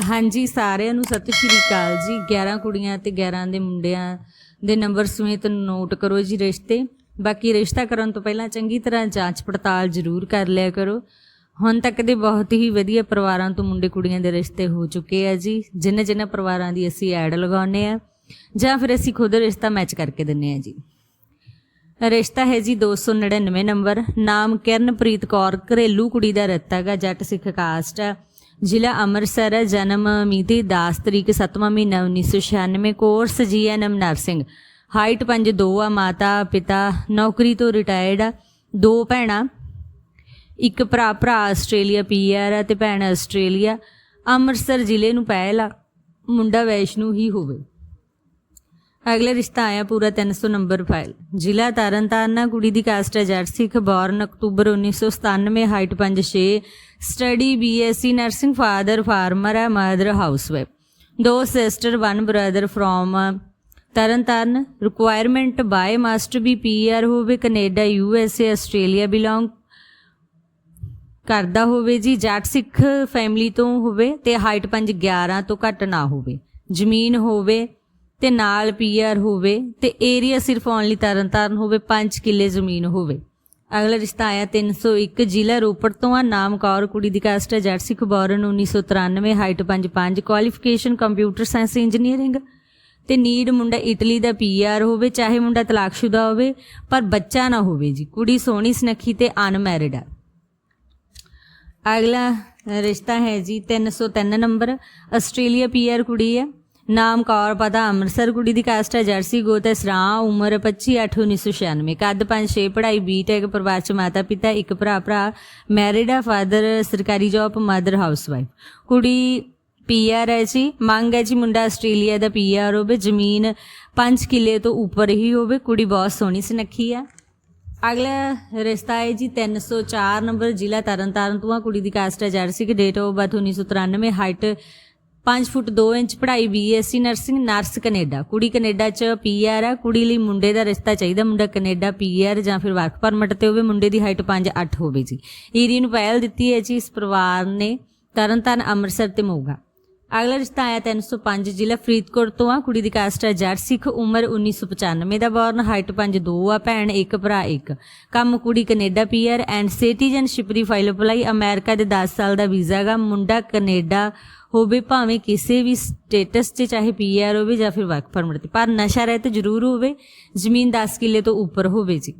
ਹਾਂਜੀ, ਸਾਰਿਆਂ ਨੂੰ ਸਤਿ ਸ਼੍ਰੀ ਅਕਾਲ ਜੀ। 11 ਕੁੜੀਆਂ ਤੇ 11 ਦੇ ਮੁੰਡਿਆਂ ਦੇ ਨੰਬਰ ਸਮੇਤ ਨੋਟ ਕਰੋ ਜੀ ਰਿਸ਼ਤੇ। ਬਾਕੀ ਰਿਸ਼ਤਾ ਕਰਨ ਤੋਂ ਪਹਿਲਾਂ ਚੰਗੀ ਤਰ੍ਹਾਂ ਜਾਂਚ ਪੜਤਾਲ ਜ਼ਰੂਰ ਕਰ ਲਿਆ ਕਰੋ। ਹੁਣ ਤੱਕ ਦੇ ਬਹੁਤ ਹੀ ਵਧੀਆ ਪਰਿਵਾਰਾਂ ਤੋਂ ਮੁੰਡੇ ਕੁੜੀਆਂ ਦੇ ਰਿਸ਼ਤੇ ਹੋ ਚੁੱਕੇ ਆ ਜੀ। ਜਿਨ੍ਹਾਂ ਜਿਨ੍ਹਾਂ ਪਰਿਵਾਰਾਂ ਦੀ ਅਸੀਂ ਐਡ ਲਗਾਉਂਦੇ ਆ, ਜਾਂ ਫਿਰ ਅਸੀਂ ਖੁਦ ਰਿਸ਼ਤਾ ਮੈਚ ਕਰਕੇ ਦਿੰਨੇ ਆ ਜੀ। ਰਿਸ਼ਤਾ ਹੈ ਜੀ 299 ਨੰਬਰ। ਨਾਮ ਕਿਰਨਪ੍ਰੀਤ ਕੌਰ, ਘਰੇਲੂ ਕੁੜੀ ਦਾ ਰੱਤਾ ਗਾ ਜੱਟ ਸਿੱਖ ਕਾਸਟ ਆ। ਜ਼ਿਲ੍ਹਾ ਅੰਮ੍ਰਿਤਸਰ ਹੈ ਜਨਮ ਮਿਤੀ 10 ਤਰੀਕ 7ਵਾਂ ਮਹੀਨਾ 1996 ਕੋਰਸ ਜੀਐਨਐਮ ਨਰਸਿੰਗ ਹਾਈਟ 5'2 ਆ, ਮਾਤਾ, ਪਿਤਾ, ਨੌਕਰੀ ਤੋਂ ਰਿਟਾਇਰਡ ਆ, ਦੋ ਭੈਣਾਂ, ਇੱਕ ਭਰਾ ਭਰਾ ਆਸਟ੍ਰੇਲੀਆ ਪੀਆਰ ਆ ਤੇ ਭੈਣ ਆਸਟ੍ਰੇਲੀਆ। ਅੰਮ੍ਰਿਤਸਰ ਜ਼ਿਲ੍ਹੇ ਨੂੰ ਪਹਿਲ ਆ, ਮੁੰਡਾ ਵੈਸ਼ਨੂ ਹੀ ਹੋਵੇ। ਅਗਲਾ ਰਿਸ਼ਤਾ ਆਇਆ ਪੂਰਾ 300 ਨੰਬਰ ਫਾਈਲ। ਜ਼ਿਲ੍ਹਾ ਤਰਨਤਾਰਨ ਕੁੜੀ ਦੀ ਕਾਸਟ ਹੈ ਜੱਟ Sikh, born, October 1997 height 5'6 study BSc nursing father farmer ਹੈ, ਮਦਰ ਹਾਊਸਵਾਈਫ ਦੋ sister, one brother from Tarn Taran. Requirement boy must be PR ਹੋਵੇ, ਕੈਨੇਡਾ ਯੂਐਸਏ ਆਸਟ੍ਰੇਲੀਆ ਬਿਲੋਂਗ ਕਰਦਾ ਹੋਵੇ ਜੀ ਜੱਟ ਸਿੱਖ ਫੈਮਿਲੀ ਤੋਂ ਹੋਵੇ ਤੇ ਹਾਈਟ 5 11 ਤੋਂ ਘੱਟ ਨਾ ਹੋਵੇ। ਜ਼ਮੀਨ ਹੋਵੇ ਤੇ ਨਾਲ ਪੀਆਰ ਹੋਵੇ ਤੇ ਏਰੀਆ ਸਿਰਫ ਓਨਲੀ ਤਰਨਤਾਰਨ ਹੋਵੇ 5 ਕਿੱਲੇ ਜ਼ਮੀਨ ਹੋਵੇ। ਅਗਲਾ ਰਿਸ਼ਤਾ ਆਇਆ 301 ਜ਼ਿਲ੍ਹਾ ਰੋਪੜ ਤੋਂ ਆ, ਨਾਮ ਕੌਰ, ਕੁੜੀ ਦੀ ਕਾਸਟ ਹੈ Jat Sikh born 1993 height 5'5 qualification computer science engineering ਤੇ ਨੀਡ ਮੁੰਡਾ ਇਟਲੀ ਦਾ ਪੀਆਰ ਹੋਵੇ, ਚਾਹੇ ਮੁੰਡਾ ਤਲਾਕਸ਼ੁਦਾ ਹੋਵੇ, ਪਰ ਬੱਚਾ ਨਾ ਹੋਵੇ ਜੀ, ਕੁੜੀ ਸੋਹਣੀ, ਸੁਨੱਖੀ ਤੇ ਅਨਮੈਰਿਡ ਆ। ਅਗਲਾ ਰਿਸ਼ਤਾ ਹੈ ਜੀ 303 ਨੰਬਰ, ਆਸਟ੍ਰੇਲੀਆ ਪੀਆਰ ਕੁੜੀ ਹੈ। ਨਾਮ ਕੌਰ ਪਤਾ ਅੰਮ੍ਰਿਤਸਰ, ਕੁੜੀ ਦੀ ਕਾਸਟ ਹੈ ਜਰਸੀ ਗੋਤ, ਹੈ ਸਰਾਂ, ਉਮਰ 25 8 1996 ਕੱਦ 5 6 ਪੜ੍ਹਾਈ ਬੀਟੈਕ, ਪਰਿਵਾਰ ਚ ਮਾਤਾ ਪਿਤਾ, ਇੱਕ ਭਰਾ ਭਰਾ ਮੈਰਿਡ ਆ ਫਾਦਰ ਸਰਕਾਰੀ ਜੌਬ ਮਦਰ ਹਾਊਸਵਾਈਫ ਕੁੜੀ ਪੀਆਰ ਹੈ ਜੀ, ਮੰਗ ਹੈ ਜੀ ਮੁੰਡਾ ਆਸਟ੍ਰੇਲੀਆ ਦਾ ਪੀਆਰ ਹੋਵੇ, ਜ਼ਮੀਨ 5 ਕਿੱਲੇ ਤੋਂ ਉੱਪਰ ਹੀ ਹੋਵੇ, ਕੁੜੀ ਬਹੁਤ ਸੋਹਣੀ ਸੁਨੱਖੀ ਆ ਅਗਲਾ ਰਿਸ਼ਤਾ ਹੈ ਜੀ 304 ਨੰਬਰ ਜ਼ਿਲ੍ਹਾ ਤਰਨਤਾਰਨ ਤੋਂ ਆ, ਕੁੜੀ ਦੀ ਕਾਸਟ ਹੈ ਜਰਸੀ, ਕਿ date of birth 1993 height 5 foot 2 inch ਪੜ੍ਹਾਈ ਬੀਐਸਸੀ ਨਰਸਿੰਗ, ਨਰਸ ਕੈਨੇਡਾ। ਕੁੜੀ ਕੈਨੇਡਾ ਚ ਪੀਆਰ ਆ, ਕੁੜੀ ਲਈ ਮੁੰਡੇ ਦਾ ਰਿਸ਼ਤਾ ਚਾਹੀਦਾ। ਮੁੰਡਾ ਕੈਨੇਡਾ ਪੀਆਰ ਜਾਂ ਫਿਰ ਵਰਕ ਪਰਮਿਟ ਤੇ ਹੋਵੇ, ਮੁੰਡੇ ਦੀ ਹਾਈਟ 5 8 ਹੋਵੇ ਜੀ। ਏਰੀਆ ਨੂੰ ਪਹਿਲ ਦਿੱਤੀ ਹੈ ਜੀ, ਇਸ ਪਰਿਵਾਰ ਨੇ ਤਰਨਤਾਰਨ, ਅੰਮ੍ਰਿਤਸਰ ਤੇ ਮੋਗਾ। ਅਗਲਾ ਰਿਸ਼ਤਾ ਆਇਆ 305 ਜ਼ਿਲ੍ਹਾ ਫਰੀਦਕੋਟ ਤੋਂ ਆ। ਕੁੜੀ ਦੀ ਕਾਸਟ ਹੈ ਜੱਟ ਸਿੱਖ, ਉਮਰ 1995 ਦਾ ਬੌਰਨ ਹਾਈਟ 5'2 ਆ, ਭੈਣ ਇੱਕ, ਭਰਾ ਇੱਕ। ਕੰਮ ਕੁੜੀ ਕੈਨੇਡਾ ਪੀਆਰ ਐਂਡ ਸਿਟੀਜ਼ਨਸ਼ਿਪ ਦੀ ਫਾਈਲ ਅਪਲਾਈ। ਅਮਰੀਕਾ ਦੇ 10 ਸਾਲ ਦਾ ਵੀਜ਼ਾ ਗਾ ਮੁੰਡਾ ਕੈਨੇਡਾ ਹੋਵੇ ਭਾਵੇਂ ਕਿਸੇ ਵੀ ਸਟੇਟਸ 'ਚ, ਚਾਹੇ ਪੀਆਰ ਹੋਵੇ ਜਾਂ ਫਿਰ ਵਰਕ ਪਰਮਿਟ ਤੇ। ਪਰ ਨਸ਼ਾ ਰਹਿਤ ਜ਼ਰੂਰ ਹੋਵੇ, ਜ਼ਮੀਨ 10 ਕਿੱਲੇ ਤੋਂ ਉੱਪਰ ਹੋਵੇ ਜੀ।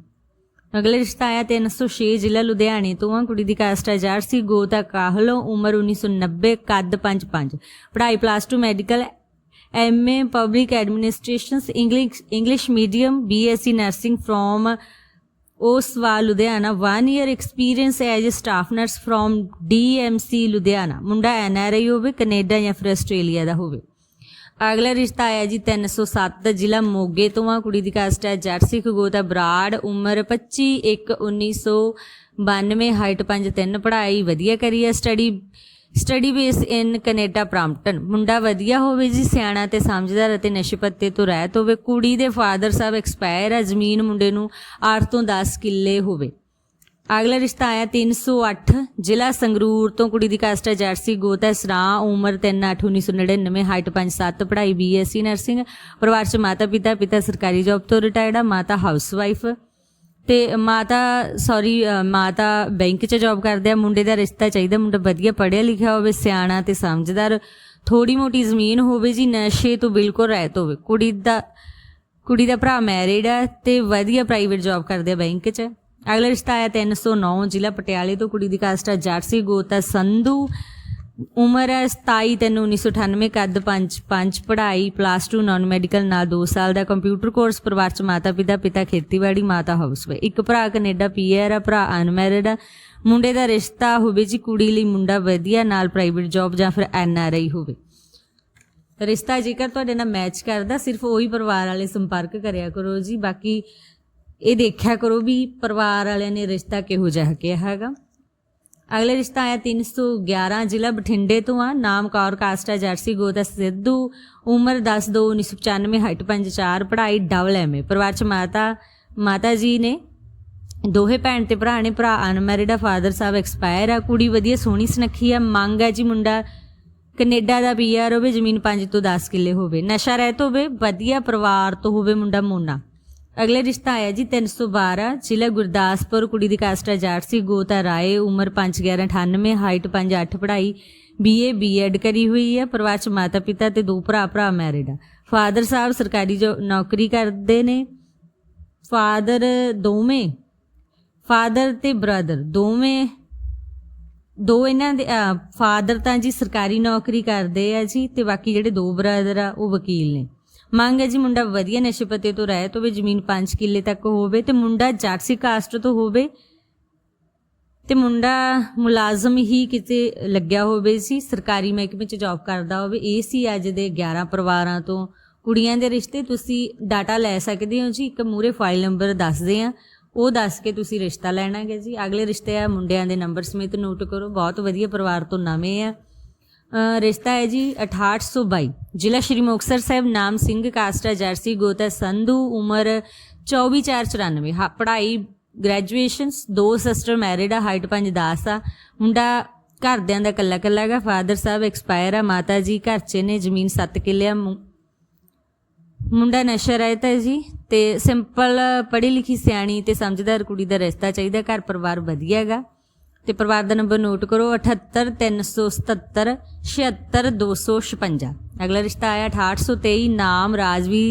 ਅਗਲੇ ਰਿਸ਼ਤਾ ਆਇਆ 306 ਜ਼ਿਲ੍ਹਾ ਲੁਧਿਆਣੇ ਤੋਂ। ਆ ਕੁੜੀ ਦੀ ਕਾਸਟ ਹੈ ਜਾਰਸੀ ਗੋਤਾ ਕਾਹਲੋ, ਉਮਰ 1990 ਕੱਦ 55 ਪੜ੍ਹਾਈ plus 2 medical MA public administrations English English medium BSc nursing from ਓਸਵਾ Ludhiana 1 year experience as a staff nurse from DMC Ludhiana. ਮੁੰਡਾ ਐਨਆਰਆਈ ਹੋਵੇ, ਕੈਨੇਡਾ ਜਾਂ ਫਿਰ ਆਸਟ੍ਰੇਲੀਆ ਦਾ ਹੋਵੇ। ਅਗਲਾ ਰਿਸ਼ਤਾ ਆਇਆ ਜੀ 307 ਦਾ ਜ਼ਿਲ੍ਹਾ ਮੋਗੇ ਤੋਂ ਆ। ਕੁੜੀ ਦੀ ਕਾਸਟ ਹੈ ਜੱਟ ਖਗੋਤਾ ਬਰਾੜ, ਉਮਰ 25 1 1992 ਹਾਈਟ 5'3 ਪੜ੍ਹਾਈ ਵਧੀਆ ਕਰੀ ਹੈ study study base in Canada Brampton ਮੁੰਡਾ ਵਧੀਆ ਹੋਵੇ ਜੀ, ਸਿਆਣਾ ਤੇ ਸਮਝਦਾਰ ਅਤੇ ਨਸ਼ੇ ਪੱਤੇ ਤੋਂ ਰਹਿਤ ਹੋਵੇ, ਕੁੜੀ ਦੇ ਫਾਦਰ ਸਾਹਿਬ ਐਕਸਪਾਇਰ ਆ ਜ਼ਮੀਨ ਮੁੰਡੇ ਨੂੰ 8 ਤੋਂ 10 ਕਿੱਲੇ ਹੋਵੇ। ਅਗਲਾ ਰਿਸ਼ਤਾ ਆਇਆ 308 ਜ਼ਿਲ੍ਹਾ ਸੰਗਰੂਰ ਤੋਂ ਕੁੜੀ ਦੀ ਕਾਸਟ ਹੈ ਜਰਸੀ ਗੋਤ ਹੈ, ਸਰਾਂ, ਉਮਰ 3/8/1999 ਹਾਈਟ 5'7 ਪੜ੍ਹਾਈ ਬੀਐਸਸੀ ਨਰਸਿੰਗ ਪਰਿਵਾਰ ਚ ਮਾਤਾ ਪਿਤਾ ਪਿਤਾ ਸਰਕਾਰੀ ਜੌਬ ਤੋਂ ਰਿਟਾਇਰਡ ਆ, ਮਾਤਾ ਹਾਊਸਵਾਈਫ ਤੇ ਮਾਤਾ ਸੌਰੀ ਮਾਤਾ ਬੈਂਕ 'ਚ ਜੌਬ ਕਰਦੇ ਆ, ਮੁੰਡੇ ਦਾ ਰਿਸ਼ਤਾ ਚਾਹੀਦਾ, ਮੁੰਡਾ ਵਧੀਆ ਪੜ੍ਹਿਆ ਲਿਖਿਆ ਹੋਵੇ, ਸਿਆਣਾ ਤੇ ਸਮਝਦਾਰ ਥੋੜੀ ਮੋਟੀ ਜ਼ਮੀਨ ਹੋਵੇ ਜੀ, ਨਸ਼ੇ ਤੋਂ ਬਿਲਕੁਲ ਰਹਿਤ ਹੋਵੇ। ਕੁੜੀ ਦਾ ਕੁੜੀ ਦਾ ਭਰਾ ਮੈਰਿਡ ਆ ਤੇ ਵਧੀਆ ਪ੍ਰਾਈਵੇਟ ਜੌਬ ਕਰਦੇ ਆ ਬੈਂਕ 'ਚ। ਅਗਲਾ ਰਿਸ਼ਤਾ ਆਇਆ 309 ਜ਼ਿਲ੍ਹਾ ਪਟਿਆਲੇ ਤੋਂ, ਕੁੜੀ ਦੀ ਕਾਸਟ ਆ ਜਾਰਸੀ ਗੋਤਾ ਸੰਧੂ। ਉਮਰ ਹੈ 27 ਤਿੰਨ 1998 ਕੱਦ 5 5 ਪੜ੍ਹਾਈ ਪਲੱਸ 2 ਨਾਨ ਮੈਡੀਕਲ ਨਾਲ 2 ਸਾਲ ਦਾ ਕੰਪਿਊਟਰ ਕੋਰਸ ਪਰਿਵਾਰ ਚ ਮਾਤਾ ਪਿਤਾ ਪਿਤਾ ਖੇਤੀਬਾੜੀ, ਮਾਤਾ ਹਾਊਸਵਾਈਫ ਇੱਕ ਭਰਾ ਕੈਨੇਡਾ ਪੀਆਰ ਆ, ਭਰਾ ਅਨਮੈਰਿਡ ਆ। ਮੁੰਡੇ ਦਾ ਰਿਸ਼ਤਾ ਹੋਵੇ ਜੀ ਕੁੜੀ ਲਈ ਮੁੰਡਾ ਵਧੀਆ, ਨਾਲ ਪ੍ਰਾਈਵੇਟ ਜੌਬ ਜਾਂ ਫਿਰ ਐਨਆਰਆਈ ਹੋਵੇ। ਰਿਸ਼ਤਾ ਜੇਕਰ ਤੁਹਾਡੇ ਨਾਲ ਮੈਚ ਕਰਦਾ, ਸਿਰਫ ਉਹੀ ਪਰਿਵਾਰ ਵਾਲੇ ਸੰਪਰਕ ਕਰਿਆ ਕਰੋ ਜੀ। ਬਾਕੀ ਇਹ ਦੇਖਿਆ ਕਰੋ ਵੀ ਪਰਿਵਾਰ ਵਾਲਿਆਂ ਨੇ ਰਿਸ਼ਤਾ ਕਿਹੋ ਜਿਹਾ ਕਿਹਾ ਹੈਗਾ। ਅਗਲੇ ਰਿਸ਼ਤਾ ਆਇਆ 311 ਜ਼ਿਲ੍ਹਾ ਬਠਿੰਡੇ ਤੋਂ ਆ। ਨਾਮ ਕੌਰ, ਕਾਸਟ ਹੈ ਜਰਸੀ ਗੋਦਾ ਸਿੱਧੂ। ਉਮਰ 10 2 1995 ਹਾਈਟ 54 ਪੜ੍ਹਾਈ ਡਬਲ ਐਮਏ ਪਰਿਵਾਰ ਚ ਮਾਤਾ ਮਾਤਾ ਜੀ ਨੇ ਦੋਹੇ ਭੈਣ ਤੇ ਭਰਾ ਨੇ। ਭਰਾ ਅਨਮੈਰਿਡ ਆ ਫਾਦਰ ਸਾਹਿਬ ਐਕਸਪਾਇਰ ਆ। ਕੁੜੀ ਵਧੀਆ ਸੋਹਣੀ ਸੁਨੱਖੀ ਆ, ਮੰਗ ਹੈ ਜੀ ਮੁੰਡਾ। ਕੈਨੇਡਾ ਦਾ ਪੀਆਰ ਹੋਵੇ, ਜ਼ਮੀਨ 5 ਤੋਂ 10 ਕਿੱਲੇ ਹੋਵੇ। ਨਸ਼ਾ ਰਹਿਤ ਹੋਵੇ, ਵਧੀਆ ਪਰਿਵਾਰ ਤੋਂ ਹੋਵੇ ਮੁੰਡਾ ਮੋਨਾ। ਅਗਲੇ ਰਿਸ਼ਤਾ ਆਇਆ ਜੀ 312 ਜ਼ਿਲ੍ਹਾ ਗੁਰਦਾਸਪੁਰ, ਕੁੜੀ ਦੀ ਕਾਸਟ ਆਜ਼ਾਦ ਸੀ ਗੋਤਾ ਰਾਏ, ਉਮਰ 51198 ਹਾਈਟ 58 ਪੜ੍ਹਾਈ ਬੀਏ ਬੀਐਡ ਕਰੀ ਹੋਈ ਹੈ, ਪਰਿਵਾਰ ਚ ਮਾਤਾ ਪਿਤਾ ਤੇ ਦੋ ਭਰਾ ਭਰਾ ਮੈਰਿਡ ਆ। ਫਾਦਰ ਸਾਹਿਬ ਸਰਕਾਰੀ ਜੋ ਨੌਕਰੀ ਕਰਦੇ ਨੇ। ਫਾਦਰ ਦੋਵੇਂ ਫਾਦਰ ਤੇ ਬ੍ਰਦਰ ਦੋਵੇਂ, ਦੋ ਇਹਨਾਂ ਦੇ ਫਾਦਰ ਤਾਂ ਜੀ ਸਰਕਾਰੀ ਨੌਕਰੀ ਕਰਦੇ ਆ ਜੀ ਤੇ ਬਾਕੀ ਜਿਹੜੇ ਦੋ ਬ੍ਰਦਰ ਆ ਉਹ ਵਕੀਲ ਨੇ। ਮੰਗ ਹੈ ਜੀ ਮੁੰਡਾ ਵਧੀਆ ਨਸ਼ੇ ਪੱਤੇ ਤੋਂ ਰਹਿਤ ਹੋਵੇ ਜ਼ਮੀਨ 5 ਕਿੱਲੇ ਤੱਕ ਹੋਵੇ ਤੇ ਮੁੰਡਾ ਜਾਟਸੀ ਕਾਸਟ ਤੋਂ ਹੋਵੇ ਤੇ ਮੁੰਡਾ ਮੁਲਾਜ਼ਮ ਹੀ ਕਿਤੇ ਲੱਗਿਆ ਹੋਵੇ ਸੀ, ਸਰਕਾਰੀ ਮਹਿਕਮੇ 'ਚ ਜੌਬ ਕਰਦਾ ਹੋਵੇ, ਇਹ ਸੀ ਅੱਜ ਦੇ 11 ਪਰਿਵਾਰਾਂ ਤੋਂ। ਕੁੜੀਆਂ ਦੇ ਰਿਸ਼ਤੇ ਤੁਸੀਂ ਡਾਟਾ ਲੈ ਸਕਦੇ ਹੋ ਜੀ, ਇੱਕ ਮੂਰੇ ਫਾਈਲ ਨੰਬਰ ਦੱਸਦੇ ਆ, ਉਹ ਦੱਸ ਕੇ ਤੁਸੀਂ ਰਿਸ਼ਤਾ ਲੈਣਾ ਲੈਣਾਗੇ ਜੀ। ਅਗਲੇ ਰਿਸ਼ਤੇ ਆ ਮੁੰਡਿਆਂ ਦੇ ਨੰਬਰ ਸਮੇਤ ਨੋਟ ਕਰੋ, ਬਹੁਤ ਵਧੀਆ ਪਰਿਵਾਰ ਤੋਂ ਨਵੇਂ ਆ। ਰਿਸ਼ਤਾ ਹੈ ਜੀ 6822 ਜ਼ਿਲ੍ਹਾ ਸ਼੍ਰੀ ਮੁਕਤਸਰ ਸਾਹਿਬ, ਨਾਮ ਸਿੰਘ, ਕਾਸਟਾ ਜਰਸੀ, ਗੋਤਾ ਸੰਧੂ, ਉਮਰ 24494 ਹਾਂ, ਪੜ੍ਹਾਈ ਗ੍ਰੈਜੂਏਸ਼ਨਸ ਦੋ ਸਿਸਟਰ ਮੈਰਿਡ ਆ ਹਾਈਟ 510 ਆ। ਮੁੰਡਾ ਘਰਦਿਆਂ ਦਾ ਕੱਲਾ ਕੱਲਾ ਹੈਗਾ ਫਾਦਰ ਸਾਹਿਬ ਐਕਸਪਾਇਰ ਆ, ਮਾਤਾ ਜੀ ਘਰ 'ਚ ਨੇ, ਜ਼ਮੀਨ 7 ਕਿੱਲੇ ਆ। ਮੁੰਡਾ ਨਸ਼ਾ ਰਹਿਤਾ ਹੈ ਜੀ ਤੇ ਸਿੰਪਲ ਪੜ੍ਹੀ ਲਿਖੀ ਸਿਆਣੀ ਤੇ ਸਮਝਦਾਰ ਕੁੜੀ ਦਾ ਰਿਸ਼ਤਾ ਚਾਹੀਦਾ, ਘਰ ਪਰਿਵਾਰ ਵਧੀਆ ਹੈਗਾ। ਤੇ ਪਰਿਵਾਰ ਦਾ ਨੰਬਰ ਨੋਟ ਕਰੋ 78377 76256 ਅਗਲਾ ਰਿਸ਼ਤਾ ਆਇਆ 6823 ਨਾਮ ਰਾਜਵੀ,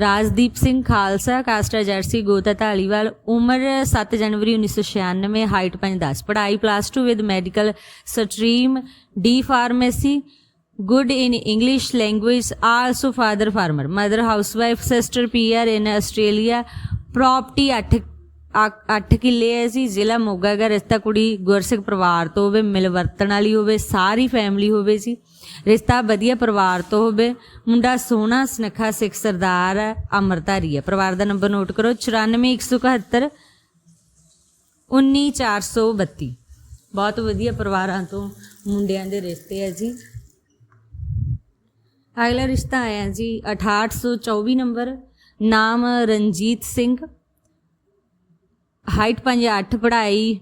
ਰਾਜਦੀਪ ਸਿੰਘ ਖਾਲਸਾ, ਕਾਸਟਾ ਜਰਸੀ, ਗੋਤਾ ਢਾਲੀਵਾਲ ਉਮਰ 7 ਜਨਵਰੀ 1996 ਹਾਈਟ 510 ਪੜ੍ਹਾਈ plus 2 with medical stream D pharmacy good in english language, also father farmer, mother housewife, sister pr in australia, property 8 8 ਕਿੱਲੇ ਹੈ ਜੀ, ਜ਼ਿਲ੍ਹਾ ਮੋਗਾ ਦਾ ਰਿਸ਼ਤਾ ਕੁੜੀ ਗੁਰਸਿੱਖ ਪਰਿਵਾਰ ਤੋਂ ਹੋਵੇ ਮਿਲਵਰਤਣ ਵਾਲੀ ਹੋਵੇ, ਸਾਰੀ ਫੈਮਿਲੀ ਹੋਵੇ ਜੀ। ਰਿਸ਼ਤਾ ਵਧੀਆ ਪਰਿਵਾਰ ਤੋਂ ਹੋਵੇ, ਮੁੰਡਾ ਸੋਹਣਾ, ਸੁਨੱਖਾ, ਸਿੱਖ ਸਰਦਾਰ ਹੈ ਅਮਰਧਾਰੀ ਹੈ। ਪਰਿਵਾਰ ਦਾ ਨੰਬਰ ਨੋਟ ਕਰੋ 94171 19432 ਬਹੁਤ ਵਧੀਆ ਪਰਿਵਾਰਾਂ ਤੋਂ ਮੁੰਡਿਆਂ ਦੇ ਰਿਸ਼ਤੇ ਹੈ ਜੀ। ਅਗਲਾ ਰਿਸ਼ਤਾ ਆਇਆ ਜੀ 6824 ਨੰਬਰ, ਨਾਮ ਰਣਜੀਤ ਸਿੰਘ। ਹਾਈਟ 58 ਪੜ੍ਹਾਈ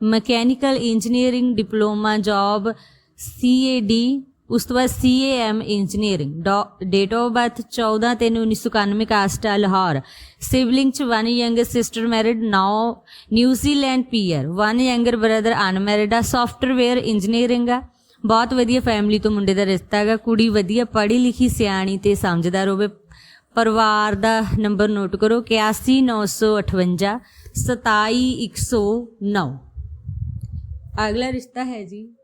mechanical engineering diploma job CAD ਉਸ ਤੋਂ ਬਾਅਦ CAM engineering date of birth 14 3 1991 caste ਆ ਲਾਹੌਰ। ਸਿਬਲਿੰਗ ਚ one younger sister married now New Zealand PR one younger brother unmarried ਆ ਸੌਫਟਵੇਅਰ ਇੰਜੀਨੀਅਰਿੰਗ ਆ। ਬਹੁਤ ਵਧੀਆ ਫੈਮਿਲੀ ਤੋਂ ਮੁੰਡੇ ਦਾ ਰਿਸ਼ਤਾ ਹੈਗਾ, ਕੁੜੀ ਵਧੀਆ ਪੜ੍ਹੀ ਲਿਖੀ, ਸਿਆਣੀ ਤੇ ਸਮਝਦਾਰ ਹੋਵੇ। ਪਰਿਵਾਰ ਦਾ ਨੰਬਰ ਨੋਟ ਕਰੋ 81958 27109 ਅਗਲਾ ਰਿਸ਼ਤਾ ਹੈ ਜੀ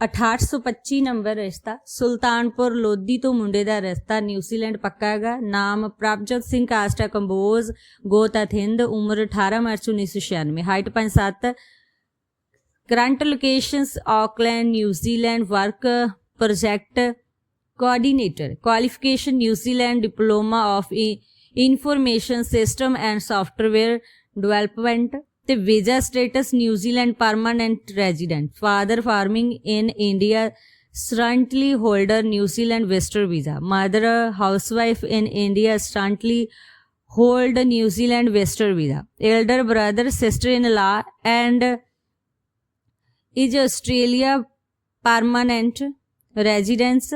6825 ਨੰਬਰ ਰਿਸ਼ਤਾ। ਸੁਲਤਾਨਪੁਰ ਲੋਧੀ ਤੋਂ ਮੁੰਡੇ ਦਾ ਰਿਸ਼ਤਾ। ਨਿਊਜ਼ੀਲੈਂਡ ਪੱਕਾ ਹੈਗਾ। ਨਾਮ ਪ੍ਰਭਜੋਤ ਸਿੰਘ ਕਾਸਟਾ ਕੰਬੋਜ ਗੋਤਾ ਥਿੰਦ ਉਮਰ 18 March 1996 height 57 current locations, Auckland, New Zealand, work project coordinator qualification New Zealand diploma of information system and software development ਤੇ visa status New Zealand permanent resident father farming in India currently holder New Zealand visitor visa. Mother housewife in India currently hold New Zealand visitor visa. Elder brother sister-in-law and is Australia permanent residence.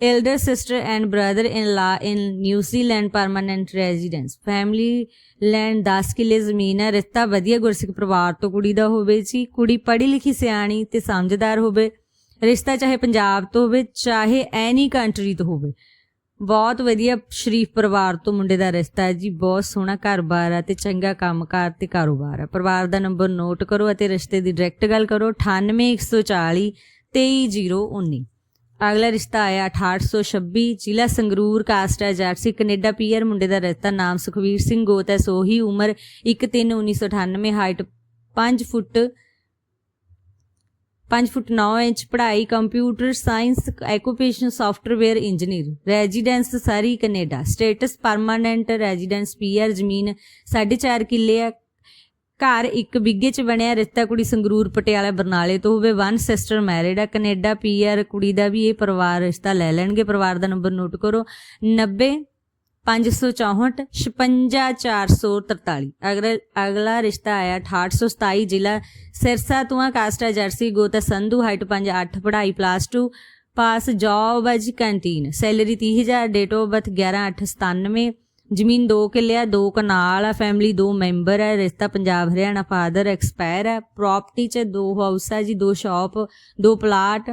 Elder sister and brother-in-law in New Zealand permanent residence. Family land 10 ਕਿੱਲੇ ਜ਼ਮੀਨ ਹੈ ਰਿਸ਼ਤਾ ਵਧੀਆ ਗੁਰਸਿੱਖ ਪਰਿਵਾਰ ਤੋਂ ਕੁੜੀ ਦਾ ਹੋਵੇ ਜੀ ਕੁੜੀ ਪੜ੍ਹੀ ਲਿਖੀ ਸਿਆਣੀ ਤੇ ਸਮਝਦਾਰ ਹੋਵੇ ਰਿਸ਼ਤਾ ਚਾਹੇ ਪੰਜਾਬ ਤੋਂ ਹੋਵੇ ਚਾਹੇ ਐਨੀ ਕੰਟਰੀ ਤੋਂ ਹੋਵੇ ਬਹੁਤ ਵਧੀਆ ਸ਼ਰੀਫ ਪਰਿਵਾਰ ਤੋਂ ਮੁੰਡੇ ਦਾ ਰਿਸ਼ਤਾ ਹੈ ਜੀ ਬਹੁਤ ਸੋਹਣਾ ਘਰ-ਬਾਰ ਹੈ ਤੇ ਚੰਗਾ ਕੰਮਕਾਰ ਤੇ ਕਾਰੋਬਾਰ ਹੈ ਪਰਿਵਾਰ ਦਾ ਨੰਬਰ ਨੋਟ ਕਰੋ ਅਤੇ ਰਿਸ਼ਤੇ ਦੀ ਡਾਇਰੈਕਟ ਗੱਲ ਕਰੋ 98140 23019 ਅਗਲਾ ਰਿਸ਼ਤਾ ਆਇਆ 6826 ਜ਼ਿਲ੍ਹਾ ਸੰਗਰੂਰ ਕਾਸਟ ਹੈ ਜਰਸੀ, ਕੈਨੇਡਾ ਪੀਆਰ ਮੁੰਡੇ ਦਾ ਰਿਸ਼ਤਾ ਨਾਮ ਸੁਖਵੀਰ ਸਿੰਘ ਗੋਤ ਹੈ, ਸੋਹੀ ਉਮਰ 1/3/1998 ਹਾਈਟ 5 ਫੁੱਟ 5 ਫੁੱਟ 9 ਇੰਚ, ਪੜ੍ਹਾਈ computer science occupation software engineer residence ਸਾਰੀ Canada status permanent residence PR ਜ਼ਮੀਨ 4.5 ਕਿੱਲੇ ਹੈ ਘਰ ਇੱਕ ਬਿੱਗੇ ਚ ਬਣਿਆ ਰਿਸ਼ਤਾ ਕੁੜੀ ਸੰਗਰੂਰ ਪਟਿਆਲਾ ਬਰਨਾਲੇ ਤੋਂ ਹੋਵੇ ਵਨ ਸਿਸਟਰ ਮੈਰਿਡ ਆ, ਕੈਨੇਡਾ ਪੀਆਰ ਕੁੜੀ ਦਾ ਵੀ ਇਹ ਪਰਿਵਾਰ ਰਿਸ਼ਤਾ ਲੈ ਲੈਣਗੇ, ਪਰਿਵਾਰ ਦਾ ਨੰਬਰ ਨੋਟ ਕਰੋ 90 564 56443 ਅਗਰ ਅਗਲਾ ਰਿਸ਼ਤਾ ਆਇਆ 6827 ਜ਼ਿਲ੍ਹਾ ਸਿਰਸਾ ਤੋਂ ਕਾਸਟਾ ਜਰਸੀ ਗੋਤਾ ਸੰਧੂ ਹਾਈਟ 58 ਪੜ੍ਹਾਈ ਪਲੱਸ 2 ਪਾਸ ਜੌਬ ਅਜ canteen salary 30000 date of birth 11897 ਜ਼ਮੀਨ 2 ਕਿੱਲੇ ਆ, ਦੋ ਕਨਾਲ ਆ ਫੈਮਿਲੀ ਦੋ ਮੈਂਬਰ ਹੈ ਰਿਸ਼ਤਾ ਪੰਜਾਬ, ਹਰਿਆਣਾ ਫਾਦਰ ਐਕਸਪਾਇਰ ਹੈ ਪ੍ਰਾਪਰਟੀ ਚ ਦੋ ਹਾਊਸ ਹੈ ਜੀ, ਦੋ ਸ਼ਾਪ ਦੋ ਪਲਾਟ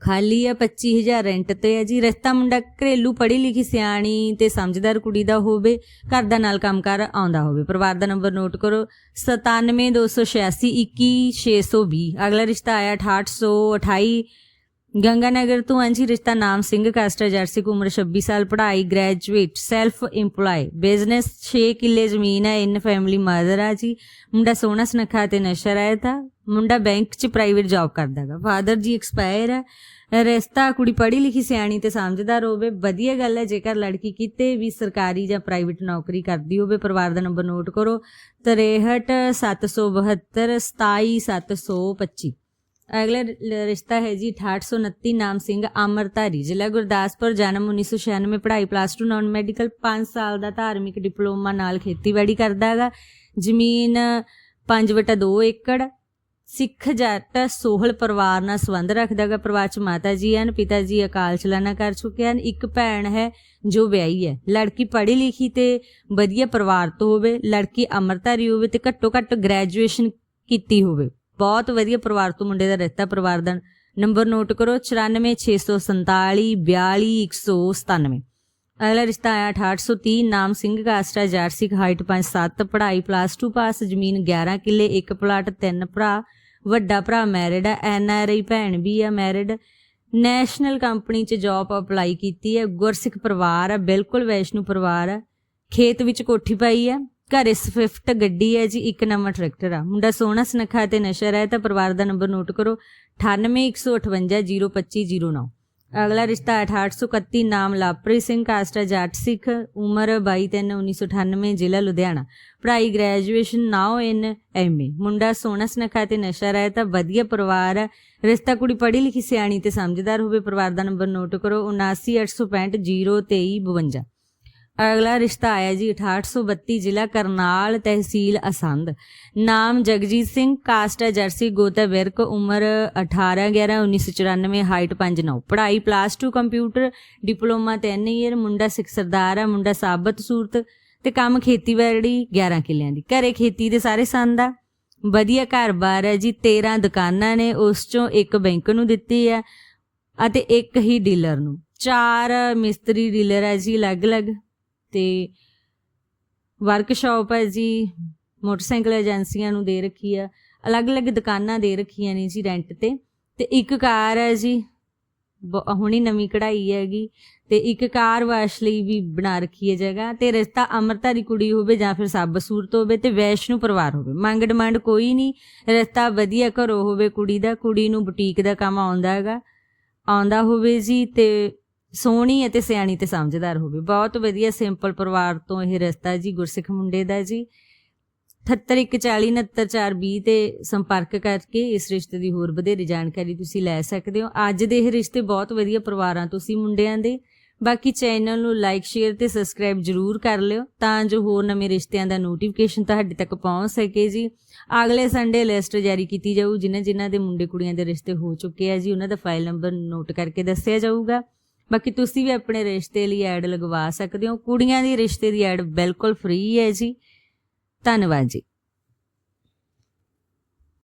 ਖਾਲੀ ਹੈ 25000 ਰੈਂਟ ਤੇ ਹੈ ਜੀ। ਰਿਸ਼ਤਾ ਮੁੰਡਾ ਘਰੇਲੂ ਪੜ੍ਹੀ ਲਿਖੀ ਸਿਆਣੀ ਤੇ ਸਮਝਦਾਰ ਕੁੜੀ ਦਾ ਹੋਵੇ, ਘਰ ਦਾ ਨਾਲ ਕੰਮਕਾਰ ਆਉਂਦਾ ਹੋਵੇ। ਪਰਿਵਾਰ ਦਾ ਨੰਬਰ ਨੋਟ ਕਰੋ 97286 21620 ਅਗਲਾ ਰਿਸ਼ਤਾ ਆਇਆ 6828 ਗੰਗਾਨਗਰ ਤੋਂ ਅੰਜੀ ਰਿਸ਼ਤਾ ਨਾਮ ਸਿੰਘ ਕਾਸਟਰ ਜਰਸੀ ਕੁ ਉਮਰ 26 ਸਾਲ ਪੜ੍ਹਾਈ ਗ੍ਰੈਜੂਏਟ ਸੈਲਫ EMPLOY ਬਿਜ਼ਨਸ 6 ਕਿੱਲੇ ਜ਼ਮੀਨ ਹੈ, ਇਨ ਫੈਮਿਲੀ ਮਦਰ ਆ ਜੀ। ਮੁੰਡਾ ਸੋਹਣਾ ਸੁਨੱਖਾ ਤੇ ਨਸ਼ਾ ਰਹਿਤਾ ਮੁੰਡਾ ਬੈਂਕ 'ਚ ਪ੍ਰਾਈਵੇਟ ਜੌਬ ਕਰਦਾਗਾ ਫਾਦਰ ਜੀ ਐਕਸਪਾਇਰ ਹੈ ਰਿਸ਼ਤਾ ਕੁੜੀ ਪੜ੍ਹੀ ਲਿਖੀ ਸਿਆਣੀ ਤੇ ਸਮਝਦਾਰ ਹੋਵੇ, ਵਧੀਆ ਗੱਲ ਹੈ। ਜੇਕਰ ਲੜਕੀ ਕਿਤੇ ਵੀ ਸਰਕਾਰੀ ਜਾਂ ਪ੍ਰਾਈਵੇਟ ਨੌਕਰੀ ਕਰਦੀ ਹੋਵੇ, ਪਰਿਵਾਰ ਦਾ ਨੰਬਰ ਨੋਟ ਕਰੋ। 63772 27725 ਅਗਲਾ ਰਿਸ਼ਤਾ ਹੈ ਜੀ 6829 ਨਾਮ ਸਿੰਘ ਅਮਰਧਾਰੀ, ਜ਼ਿਲ੍ਹਾ ਗੁਰਦਾਸਪੁਰ, ਜਨਮ 1996 ਪੜ੍ਹਾਈ ਪਲੱਸ 2 ਨਾਨ ਮੈਡੀਕਲ 5 ਸਾਲ ਦਾ ਧਾਰਮਿਕ ਡਿਪਲੋਮਾ ਨਾਲ ਖੇਤੀਬਾੜੀ ਕਰਦਾ ਹੈਗਾ। ਜ਼ਮੀਨ 5/2 ਏਕੜ, ਸਿੱਖ ਜੱਟ ਸੋਹਲ ਪਰਿਵਾਰ ਨਾਲ ਸੰਬੰਧ ਰੱਖਦਾ ਹੈਗਾ। ਪਰਿਵਾਰ ਚ ਮਾਤਾ ਜੀ ਹਨ, ਪਿਤਾ ਜੀ ਅਕਾਲ ਚਲਾਣਾ ਕਰ ਚੁੱਕੇ ਹਨ। ਇੱਕ ਭੈਣ ਹੈ ਜੋ ਵਿਆਹੀ ਹੈ। ਲੜਕੀ ਪੜ੍ਹੀ ਲਿਖੀ ਤੇ ਵਧੀਆ ਪਰਿਵਾਰ ਤੋਂ ਹੋਵੇ, ਲੜਕੀ ਅਮਰਧਾਰੀ ਹੋਵੇ ਤੇ ਘੱਟੋ ਘੱਟ ਗ੍ਰੈਜੂਏਸ਼ਨ ਕੀਤੀ ਹੋਵੇ। ਬਹੁਤ ਵਧੀਆ ਪਰਿਵਾਰ ਤੋਂ ਮੁੰਡੇ ਦਾ ਰਿਸ਼ਤਾ ਪਰਿਵਾਰ ਦਾ ਨੰਬਰ ਨੋਟ ਕਰੋ 94647 42197 ਅਗਲਾ ਰਿਸ਼ਤਾ ਆਇਆ 6830 ਨਾਮ ਸਿੰਘ ਕਾਸਟਾ ਜਰਸੀ ਹਾਈਟ 5'7 ਪੜ੍ਹਾਈ ਪਲੱਸ 2 ਪਾਸ, ਜ਼ਮੀਨ 11 ਕਿੱਲੇ, ਇੱਕ ਪਲਾਟ ਤਿੰਨ ਭਰਾ, ਵੱਡਾ ਭਰਾ ਮੈਰਿਡ ਹੈ ਐਨ ਆਰ ਆਈ ਭੈਣ ਵੀ ਹੈ ਮੈਰਿਡ ਨੈਸ਼ਨਲ ਕੰਪਨੀ 'ਚ ਜੌਬ ਅਪਲਾਈ ਕੀਤੀ ਹੈ, ਗੁਰਸਿੱਖ ਪਰਿਵਾਰ ਹੈ ਬਿਲਕੁਲ ਵੈਸ਼ਨੂ ਪਰਿਵਾਰ ਹੈ ਖੇਤ ਵਿੱਚ ਕੋਠੀ ਪਾਈ ਹੈ ਘਰੇ ਸਵਿਫਟ ਗੱਡੀ ਹੈ ਜੀ, ਇੱਕ ਨਵਾਂ ਟਰੈਕਟਰ ਆ। ਮੁੰਡਾ ਸੋਹਣਾ ਸੁਨੱਖਾ ਤੇ ਨਸ਼ਾ ਹੈ ਤਾਂ ਪਰਿਵਾਰ ਦਾ ਨੰਬਰ ਨੋਟ ਕਰੋ 9815502509 ਅਗਲਾ ਰਿਸ਼ਤਾ 6831 ਨਾਮ ਲਾਪਰੀ ਸਿੰਘ, ਕਾਸਟਾ ਜਾਟ ਸਿੱਖ, ਉਮਰ 22/3/1998 ਜ਼ਿਲ੍ਹਾ ਲੁਧਿਆਣਾ। ਪੜ੍ਹਾਈ ਗ੍ਰੈਜੂਏਸ਼ਨ ਨਾਓ ਇਨ ਐਮਏ ਮੁੰਡਾ ਸੋਹਣਾ ਸੁਨੱਖਾ ਤੇ ਨਸ਼ਾ ਰਹਿ ਤਾਂ ਵਧੀਆ ਪਰਿਵਾਰ ਹੈ ਰਿਸ਼ਤਾ ਕੁੜੀ ਪੜ੍ਹੀ ਲਿਖੀ ਸਿਆਣੀ ਤੇ ਸਮਝਦਾਰ ਹੋਵੇ, ਪਰਿਵਾਰ ਦਾ ਨੰਬਰ ਨੋਟ ਕਰੋ 7986502352 ਅਗਲਾ ਰਿਸ਼ਤਾ ਆਇਆ ਜੀ 6832 ਜ਼ਿਲ੍ਹਾ ਕਰਨਾਲ ਤਹਿਸੀਲ ਅਸੰਦ। ਨਾਮ ਜਗਜੀਤ ਸਿੰਘ, ਕਾਸਟ ਹੈ ਜਰਸੀ ਗੋਤਾ ਵਿਰਕ, ਉਮਰ 18 11 1994 ਹਾਈਟ 59 ਪੜ੍ਹਾਈ ਪਲੱਸ 2 ਕੰਪਿਊਟਰ ਡਿਪਲੋਮਾ 3 ਇਅਰ ਮੁੰਡਾ ਸਿੱਖ ਸਰਦਾਰ ਹੈ ਮੁੰਡਾ ਸਾਬਤ ਸੂਰਤ ਤੇ ਕੰਮ ਖੇਤੀਬਾੜੀ 11 ਕਿੱਲਿਆਂ ਦੀ। ਘਰੇ ਖੇਤੀ ਦੇ ਸਾਰੇ ਸੰਦ ਆ। ਵਧੀਆ ਘਰ-ਬਾਰ ਹੈ ਜੀ 13 ਦੁਕਾਨਾਂ ਨੇ, ਉਸ ਚੋਂ ਇੱਕ ਬੈਂਕ ਨੂੰ ਦਿੱਤੀ ਹੈ ਅਤੇ ਇੱਕ ਹੀ ਡੀਲਰ ਨੂੰ। ਚਾਰ ਮਿਸਤਰੀ ਡੀਲਰ ਹੈ ਜੀ, ਅਲੱਗ-ਅਲੱਗ। ਤੇ ਵਰਕਸ਼ਾਪ ਹੈ ਜੀ, ਮੋਟਰਸਾਈਕਲ ਏਜੰਸੀਆਂ ਨੂੰ ਦੇ ਰੱਖੀ ਆ। ਅਲੱਗ-ਅਲੱਗ ਦੁਕਾਨਾਂ ਦੇ ਰੱਖੀਆਂ ਨੇ ਜੀ ਰੈਂਟ ਤੇ। ਤੇ ਇੱਕ ਕਾਰ ਹੈ ਜੀ ਹੁਣੀ ਨਵੀਂ ਕਢਾਈ ਹੈਗੀ। ਤੇ ਇੱਕ ਕਾਰ ਵਾਸ਼ ਲਈ ਵੀ ਬਣਾ ਰੱਖੀ ਹੈ ਜਗ੍ਹਾ। ਤੇ ਰਿਸ਼ਤਾ ਅਮਰਤਾਰੀ ਕੁੜੀ ਹੋਵੇ ਜਾਂ ਫਿਰ ਸੱਬ ਸੂਰਤ ਹੋਵੇ ਤੇ ਵੈਸ਼ਨੂ ਪਰਿਵਾਰ ਹੋਵੇ। ਮੰਗ ਡਿਮਾਂਡ ਕੋਈ ਨਹੀਂ। ਰਿਸ਼ਤਾ ਵਧੀਆ ਘਰੋਂ ਹੋਵੇ ਕੁੜੀ ਦਾ। ਕੁੜੀ ਨੂੰ ਬੁਟੀਕ ਦਾ ਕੰਮ ਆਉਂਦਾ ਹੈਗਾ। ਆਉਂਦਾ ਹੋਵੇ ਜੀ ਤੇ ਸੋਹਣੀ ਅਤੇ ਸਿਆਣੀ ਤੇ ਸਮਝਦਾਰ ਹੋਵੇ। ਬਹੁਤ ਵਧੀਆ ਸਿੰਪਲ ਪਰਿਵਾਰ ਤੋਂ ਇਹ ਰਿਸ਼ਤਾ ਜੀ, ਗੁਰਸਿੱਖ ਮੁੰਡੇ ਦਾ ਜੀ। 7814499420 ਤੇ ਸੰਪਰਕ ਕਰਕੇ ਇਸ ਰਿਸ਼ਤੇ ਦੀ ਹੋਰ ਵਧੇਰੇ ਜਾਣਕਾਰੀ ਤੁਸੀਂ ਲੈ ਸਕਦੇ ਹੋ। ਅੱਜ ਦੇ ਇਹ ਰਿਸ਼ਤੇ ਬਹੁਤ ਵਧੀਆ ਪਰਿਵਾਰਾਂ ਤੋਂ ਸੀ ਮੁੰਡਿਆਂ ਦੇ। ਬਾਕੀ ਚੈਨਲ ਨੂੰ ਲਾਈਕ, ਸ਼ੇਅਰ ਤੇ ਸਬਸਕ੍ਰਾਈਬ ਜਰੂਰ ਕਰ ਲਿਓ ਤਾਂ ਜੋ ਹੋਰ ਨਵੇਂ ਰਿਸ਼ਤਿਆਂ ਦਾ ਨੋਟੀਫਿਕੇਸ਼ਨ ਤੁਹਾਡੇ ਤੱਕ ਪਹੁੰਚ ਸਕੇ ਜੀ। ਅਗਲੇ ਸੰਡੇ ਲਿਸਟ ਜਾਰੀ ਕੀਤੀ ਜਾਊ, ਜਿਨ੍ਹਾਂ ਜਿਨ੍ਹਾਂ ਦੇ ਮੁੰਡੇ ਕੁੜੀਆਂ ਦੇ ਰਿਸ਼ਤੇ ਹੋ ਚੁੱਕੇ ਆ ਜੀ, ਉਹਨਾਂ ਦਾ ਫਾਈਲ ਨੰਬਰ ਨੋਟ ਕਰਕੇ ਦੱਸਿਆ ਜਾਊਗਾ। ਬਾਕੀ ਤੁਸੀਂ ਵੀ ਆਪਣੇ ਰਿਸ਼ਤੇ ਲਈ ਐਡ ਲਗਵਾ ਸਕਦੇ ਹੋ। ਕੁੜੀਆਂ ਦੀ ਰਿਸ਼ਤੇ ਦੀ ਐਡ ਬਿਲਕੁਲ ਫ੍ਰੀ ਹੈ ਜੀ। ਧੰਨਵਾਦ ਜੀ।